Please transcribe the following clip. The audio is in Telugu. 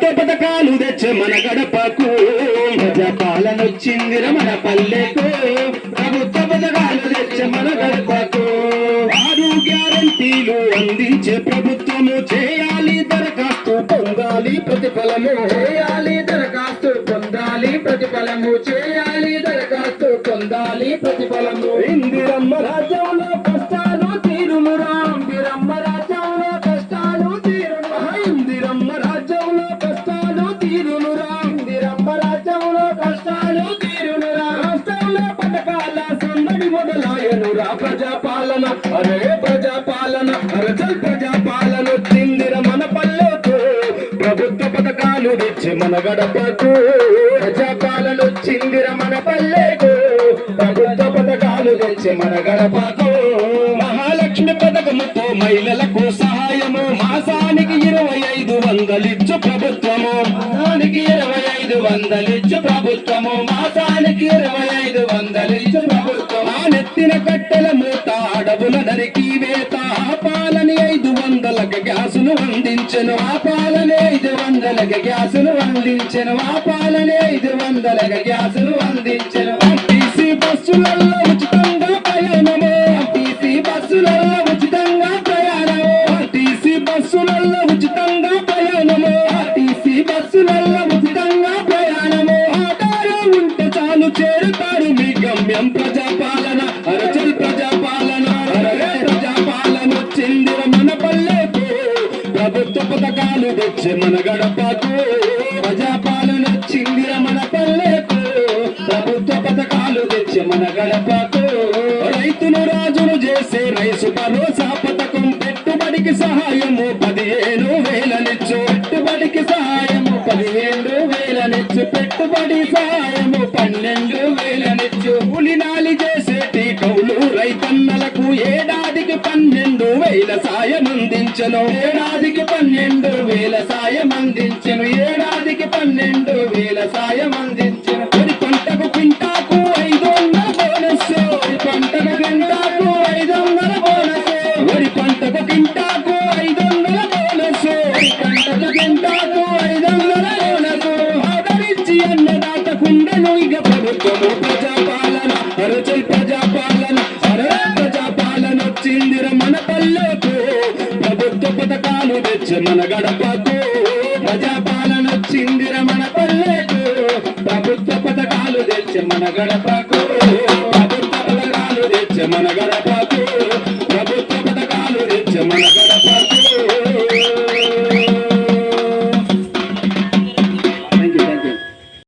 కొత్త పథకాలు తెచ్చే మన గడపకు. ప్రజపాలనొచ్చింది మన పల్లెకు. ప్రభుత్వ పథకాలు తెచ్చే మన గడపకు. ఆరు గ్యారంటీలు అందించే ప్రభుత్వము చేయాలి దరఖాస్తు పొందాలి ప్రతిఫలము చేయాలి దరఖాస్తు పొందాలి ప్రతిఫలము చేయాలి దరఖాస్తు పొందాలి ప్రతిఫలము. ఇందిరమ్మ సందడి ప్రజా పాలన అరే ప్రజాపాలన అరచల్ ప్రజాపాలన వచ్చిందిర మన పల్లెకు. ప్రభుత్వ పథకాలు తెచ్చి మన గడపకు. ప్రజాపాలన వచ్చిందిర మన పల్లెకు. ప్రభుత్వ పథకాలు తెచ్చి మన గడపకు. మహాలక్ష్మి పథకముతో మహిళలకు సహాయము. మాసానికి ఇరవై ఐదు వందలిచ్చు ప్రభుత్వము. మాసానికి ఇరవై ఐదు వందలిచ్చు ప్రభుత్వము. మాసానికి ఇరవై ఐదు వందలిచ్చు ప్రభుత్వం కట్టెల మూత అడవుల నరికి వేత. ఆపాలని ఐదు వందలకు గ్యాసును అందించెను. ఆపాలని ఐదు వందలకు గ్యాసును అందించెను. ఆపాలని ఐదు వందలకు గ్యాసును అందించెను. బస్సులలో పాలు తెచ్చే మన గడపకు. ప్రజాపాలన చిందిర మన పల్లెకు. ప్రభుత్వ పథకాలు తెచ్చే మన గడపకు. రైతును రాజును చేసే రైసు భరోసా పథకం పెట్టుబడికి సహాయము పదిహేను వేలనిచ్చు. పెట్టుబడికి సహాయము పదిహేను వేలనిచ్చు. పెట్టుబడి సహాయము పన్నెండు వేలనిచ్చు. చేసే చేసేటి కౌలు రైతన్నలకు ఏడు పన్నెండు వేల సాయం అందించను. ఏడాదికి పన్నెండు వేల సాయం అందించను. ఏడాదికి పన్నెండు వేల సాయం అందించను. వరి పంటకు పింటాకు ఐదు బోనస్ వరి పంటకు పింటాకు ఐదు వందల బోనస్ వరి పంటకు పింటాకు ఐదు వందల బోనస్ పంటకు పింటాకు ఐదు వందల బోనస్ ఆదరించి అన్నదాతకుండను ఇక ప్రభుత్వము ప్రజాపాలన అరచల్ పథకాలు మన గడపకు ప్రజాపాలన వచ్చిందిర మన పల్లెకు. ప్రభుత్వ పథకాలు తెచ్చే మన గడపకు. ప్రభుత్వ పథకాలు తెచ్చే మన గడప